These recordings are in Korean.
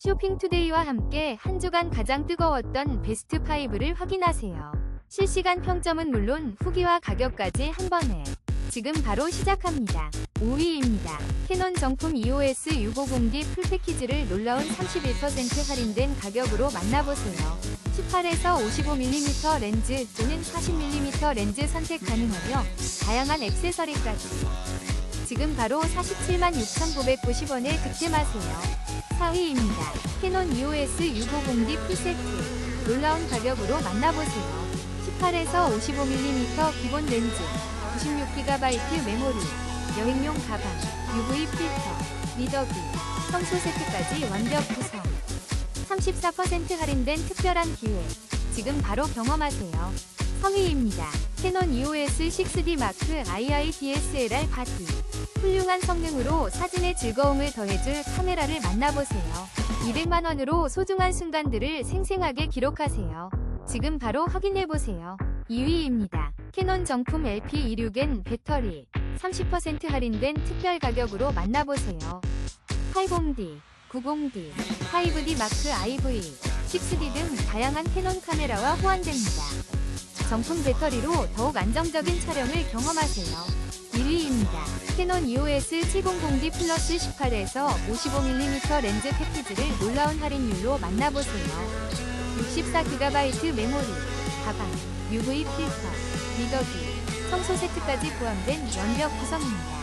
쇼핑투데이와 함께 한 주간 가장 뜨거웠던 베스트 5를 확인하세요. 실시간 평점은 물론 후기와 가격까지 한 번에 지금 바로 시작합니다. 5위입니다. 캐논 정품 EOS 650D 풀 패키지를 놀라운 31% 할인된 가격으로 만나보세요. 18에서 55mm 렌즈 또는 40mm 렌즈 선택 가능하며 다양한 액세서리까지 지금 바로 47만 6,990원에 득템하세요. 4위입니다. 캐논 EOS 650D 풀세트 놀라운 가격으로 만나보세요. 18에서 55mm 기본 렌즈 96GB 메모리 여행용 가방 UV 필터 미더기 청소 세트까지 완벽 구성 34% 할인된 특별한 기회 지금 바로 경험하세요. 성의입니다. 캐논 EOS 6D 마크 II DSLR 바디 훌륭한 성능으로 사진의 즐거움을 더해줄 카메라를 만나보세요. 200만원으로 소중한 순간들을 생생하게 기록하세요. 지금 바로 확인해보세요. 2위입니다. 캐논 정품 LP26N 배터리 30% 할인된 특별 가격으로 만나보세요. 80D, 90D, 5D 마크 IV, 6D 등 다양한 캐논 카메라와 호환됩니다. 정품 배터리로 더욱 안정적인 촬영을 경험하세요. 1위입니다. 캐논 EOS 700D 플러스 18에서 55mm 렌즈 패키지를 놀라운 할인율로 만나보세요. 64GB 메모리, 가방, UV 필터, 미더기, 청소 세트까지 포함된 완벽 구성입니다.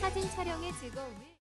사진 촬영의 즐거움을